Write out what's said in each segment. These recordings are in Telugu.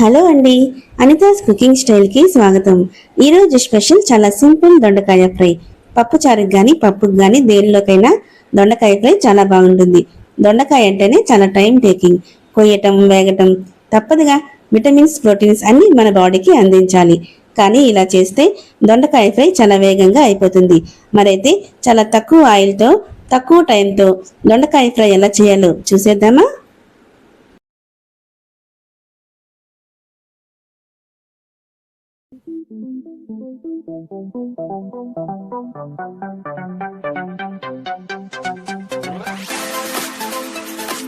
హలో అండి అనితాస్ కుకింగ్ స్టైల్కి స్వాగతం. ఈరోజు స్పెషల్ చాలా సింపుల్ దొండకాయ ఫ్రై. పప్పు చారుకి కానీ పప్పుకి కానీ దేనిలోకైనా దొండకాయ ఫ్రై చాలా బాగుంటుంది. దొండకాయ అంటేనే చాలా టైం టేకింగ్. కొయ్యటం వేగటం తప్పదుగా. విటమిన్స్ ప్రోటీన్స్ అన్ని మన బాడీకి అందించాలి. కానీ ఇలా చేస్తే దొండకాయ ఫ్రై చాలా వేగంగా అయిపోతుంది. మరైతే చాలా తక్కువ ఆయిల్తో తక్కువ టైంతో దొండకాయ ఫ్రై ఎలా చేయాలో చూసేద్దామా?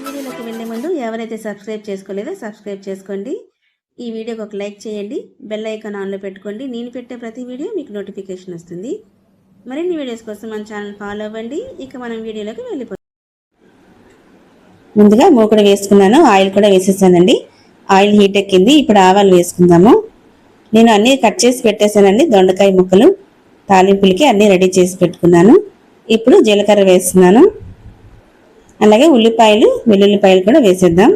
వీడియోలోకి వెళ్ళే ముందు ఎవరైతే సబ్స్క్రైబ్ చేసుకోలేదో సబ్స్క్రైబ్ చేసుకోండి. ఈ వీడియోకి ఒక లైక్ చేయండి. బెల్ ఐకాన్ ఆన్లో పెట్టుకోండి. నేను పెట్టే ప్రతి వీడియో మీకు నోటిఫికేషన్ వస్తుంది. మరిన్ని వీడియోస్ కోసం మన ఛానల్ ఫాలో అవ్వండి. ఇక మనం వీడియోలోకి వెళ్ళిపోతాం ముందుగా మూకుడు వేసుకున్నాను. ఆయిల్ కూడా వేసేసానండి. ఆయిల్ హీట్ ఎక్కింది. ఇప్పుడు ఆవాలు వేసుకుందాము. నేను అన్నీ కట్ చేసి పెట్టేశానండి. దొండకాయ ముక్కలు తాలింపులకి అన్నీ రెడీ చేసి పెట్టుకున్నాను. ఇప్పుడు జీలకర్ర వేస్తున్నాను. అలాగే ఉల్లిపాయలు వెల్లుల్లిపాయలు కూడా వేసేద్దాం.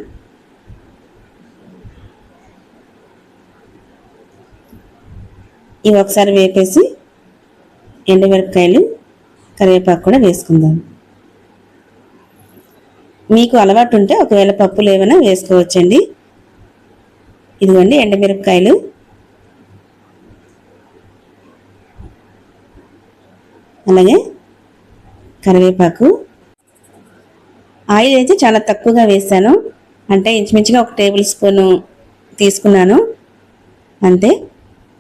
ఇవి ఒకసారి వేపేసి ఎండుమిరపకాయలు కరివేపాకు కూడా వేసుకుందాం. మీకు అలవాటు ఉంటే ఒకవేళ పప్పులు ఏమైనా వేసుకోవచ్చండి. ఇదిగోండి ఎండుమిరపకాయలు. అలాగే కరివేపాకు. ఆయిల్ అయితే చాలా తక్కువగా వేసాను. అంటే ఇంచుమించుగా ఒక టేబుల్ స్పూను తీసుకున్నాను. అంతే.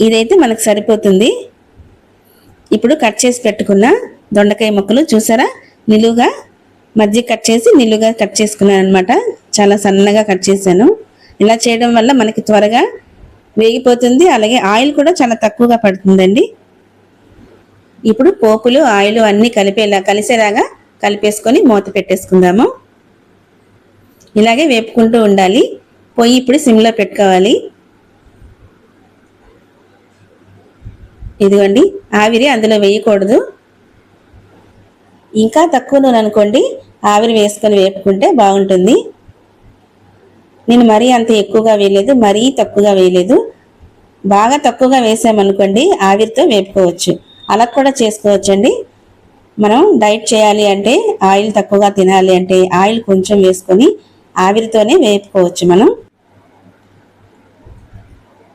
ఇదైతే మనకు సరిపోతుంది. ఇప్పుడు కట్ చేసి పెట్టుకున్న దొండకాయ ముక్కలు చూసారా? నిలువుగా మధ్య కట్ చేసి నిలువుగా కట్ చేసుకున్నాను అనమాట చాలా సన్నగా కట్ చేశాను. ఇలా చేయడం వల్ల మనకి త్వరగా వేగిపోతుంది. అలాగే ఆయిల్ కూడా చాలా తక్కువగా పడుతుందండి. ఇప్పుడు పోపులు ఆయిల్ అన్నీ కలిపేలా కలిసేలాగా కలిపేసుకొని మూత పెట్టేసుకుందాము. ఇలాగే వేపుకుంటూ ఉండాలి. పొయ్యి ఇప్పుడు సిమ్లో పెట్టుకోవాలి. ఇదిగోండి ఆవిరి అందులో వేయకూడదు. ఇంకా తక్కువ నూనె అనుకోండి ఆవిరి వేసుకొని వేపుకుంటే బాగుంటుంది. నేను మరీ అంత ఎక్కువగా వేయలేదు మరీ తక్కువగా వేయలేదు. బాగా తక్కువగా వేసామనుకోండి ఆవిరితో వేపుకోవచ్చు. అలా కూడా చేసుకోవచ్చండి. మనం డైట్ చేయాలి అంటే ఆయిల్ తక్కువగా తినాలి అంటే ఆయిల్ కొంచెం వేసుకొని ఆవిరితోనే వేపుకోవచ్చు మనం.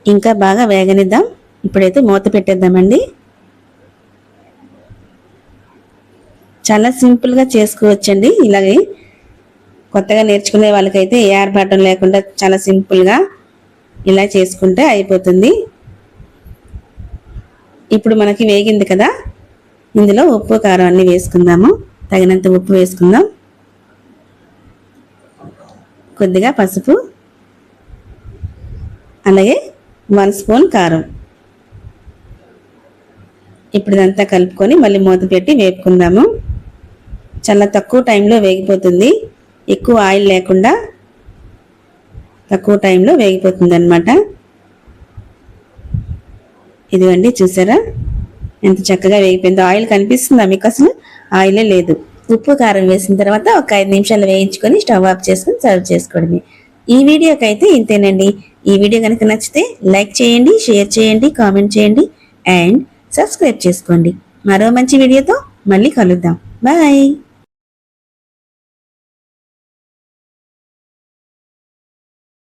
ఇంకా బాగా వేగనిద్దాం. ఇప్పుడైతే మూత పెట్టేద్దామండి. చాలా సింపుల్గా చేసుకోవచ్చండి. ఇలాగే కొత్తగా నేర్చుకునే వాళ్ళకైతే ఏ ఆర్భాటం లేకుండా చాలా సింపుల్గా ఇలా చేసుకుంటే అయిపోతుంది. ఇప్పుడు మనకి వేగింది కదా? ఇందులో ఉప్పు కారం అన్ని వేసుకుందాము. తగినంత ఉప్పు వేసుకుందాం. కొద్దిగా పసుపు. అలాగే వన్ స్పూన్ కారం. ఇప్పుడు ఇదంతా కలుపుకొని మళ్ళీ మూత పెట్టి వేపుకుందాము. చాలా తక్కువ టైంలో వేగిపోతుంది. ఎక్కువ ఆయిల్ లేకుండా తక్కువ టైంలో వేగిపోతుంది అనమాట ఇదిగోండి చూసారా? ఎంత చక్కగా వేగిపోయిందో. ఆయిల్ కనిపిస్తుందా మీకు అసలు? ఆయిలే లేదు. ఉప్పు కారం వేసిన తర్వాత ఒక ఐదు నిమిషాలు వేయించుకొని స్టవ్ ఆఫ్ చేసుకొని సర్వ్ చేసుకోవడమే ఈ వీడియోకి అయితే ఇంతేనండి. ఈ వీడియో కనుక నచ్చితే లైక్ చేయండి షేర్ చేయండి కామెంట్ చేయండి అండ్ సబ్స్క్రైబ్ చేసుకోండి. మరో మంచి వీడియోతో మళ్ళీ కలుద్దాం. బాయ్!